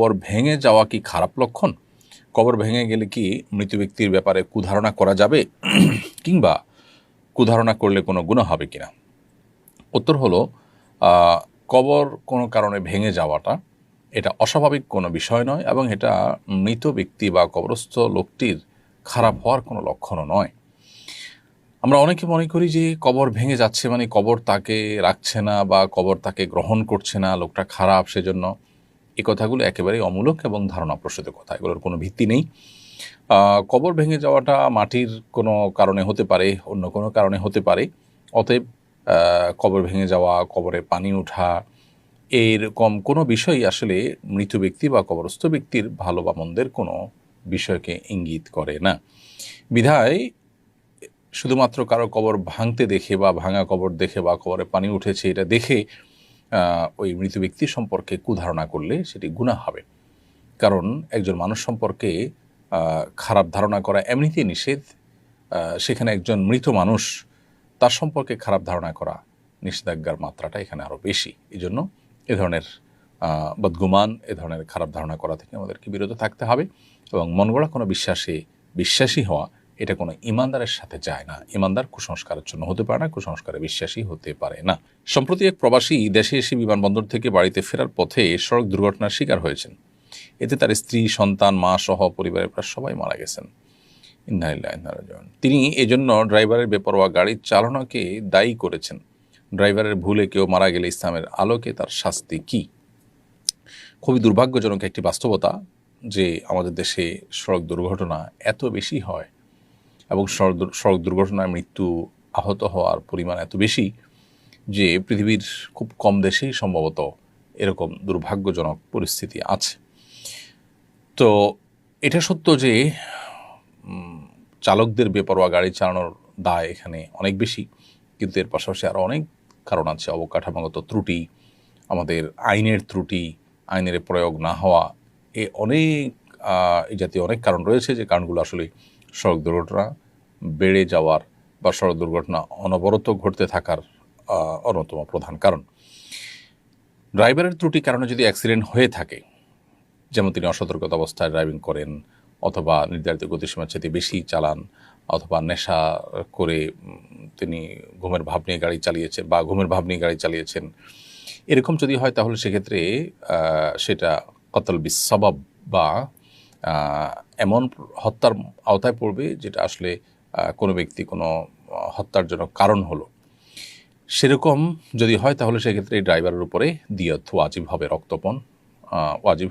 কবর ভেঙে যাওয়া কি খারাপ লক্ষণ? কবর ভেঙে গেলে কি মৃত ব্যক্তির ব্যাপারে কুধারণা করা যাবে? কিংবা কুধারণা করলে কোনো গুণ হবে কি না উত্তর হলো কবর কোনো কারণে ভেঙে যাওয়াটা এটা অস্বাভাবিক কোনো বিষয় নয় এবং এটা মৃত ব্যক্তি বা কবরস্থ লোকটির খারাপ হওয়ার কোনো লক্ষণও নয়। আমরা অনেকে মনে করি যে কবর ভেঙে যাচ্ছে মানে কবর তাকে রাখছে না বা কবর তাকে গ্রহণ করছে না, লোকটা খারাপ সেজন্য। এই কথাগুলো একেবারেই অমূলক এবং ধারণাপ্রসূত কথা। এগুলোর কোনো ভিত্তি নেই। কবর ভেঙে যাওয়াটা মাটির কোনো কারণে হতে পারে, অন্য কোনো কারণে হতে পারে। অতএব কবর ভেঙে যাওয়া, কবরে পানি ওঠা এরকম কোনো বিষয়ই আসলে মৃত ব্যক্তি বা কবরস্থ ব্যক্তির ভালো বা মন্দের কোনো বিষয়কে ইঙ্গিত করে না। বিধায়, শুধুমাত্র কারও কবর ভাঙতে দেখে বা ভাঙা কবর দেখে বা কবরে পানি উঠেছে এটা দেখে ওই মৃত ব্যক্তি সম্পর্কে কুধারণা করলে সেটি গুণা হবে। কারণ একজন মানুষ সম্পর্কে খারাপ ধারণা করা এমনিতেই নিষেধ। সেখানে একজন মৃত মানুষ, তার সম্পর্কে খারাপ ধারণা করা নিষেধাজ্ঞার মাত্রাটা এখানে আরও বেশি। এই জন্য এ ধরনের বদগুমান, এ ধরনের খারাপ ধারণা করা থেকে আমাদেরকে বিরত থাকতে হবে এবং মন গড়া কোনো বিশ্বাসে, বিশ্বাসী হওয়া এটা কোনো ইমানদারের সাথে যায় না। ইমানদার কুসংস্কারের জন্য হতে পারে না, কুসংস্কারে বিশ্বাসী হতে পারে না। সম্প্রতি এক প্রবাসী দেশে এসে বিমানবন্দর থেকে বাড়িতে ফেরার পথে সড়ক দুর্ঘটনার শিকার হয়েছেন। এতে তার স্ত্রী, সন্তান, মা সহ পরিবারের প্রায় সবাই মারা গেছেন। তিনি এজন্য ড্রাইভারের বেপরোয়া গাড়ির চালনাকে দায়ী করেছেন। ড্রাইভারের ভুলে কেউ মারা গেলে ইসলামের আলোকে তার শাস্তি কি? খুবই দুর্ভাগ্যজনক একটি বাস্তবতা যে আমাদের দেশে সড়ক দুর্ঘটনা এত বেশি হয়। এবং সড়ক দুর্ঘটনায় মৃত্যু আহত হওয়ার পরিমাণ এত বেশি যে পৃথিবীর খুব কম দেশেই সম্ভবত এরকম দুর্ভাগ্যজনক পরিস্থিতি আছে। তো এটা সত্য যে চালকদের বেপরোয়া গাড়ি চালানোর দায় এখানে অনেক বেশি, কিন্তু এর পাশাপাশি আরও অনেক কারণ আছে, অবকাঠামোগত ত্রুটি, আমাদের আইনের ত্রুটি, আইনের প্রয়োগ না হওয়া, এ অনেক এই জাতীয় অনেক কারণ রয়েছে যে কারণগুলো আসলে সড়ক দুর্ঘটনা বেড়ে যাওয়ার বা সড়ক দুর্ঘটনা অনবরত ঘটতে থাকার অন্যতম প্রধান কারণ। ড্রাইভারের ত্রুটি কারণে যদি অ্যাক্সিডেন্ট হয়ে থাকে, যেমন তিনি অসতর্কতা অবস্থায় ড্রাইভিং করেন অথবা নির্ধারিত গতিসীমার চেয়ে বেশি চালান অথবা নেশা করে তিনি ঘুমের ভাব নিয়ে গাড়ি চালিয়েছেন বা ঘুমের ভাব নিয়ে গাড়ি চালিয়েছেন, এরকম যদি হয় তাহলে সেক্ষেত্রে সেটা কতল বিসবাব বা এমন হত্যার আওতায় পড়বে যেটা আসলে কোনো ব্যক্তি কোনো হত্যার জন্য কারণ হলো। সেরকম যদি হয় তাহলে সেক্ষেত্রে এই ড্রাইভারের উপরে দিয়ত ওয়াজিব হবে রক্তপণ ওয়াজিব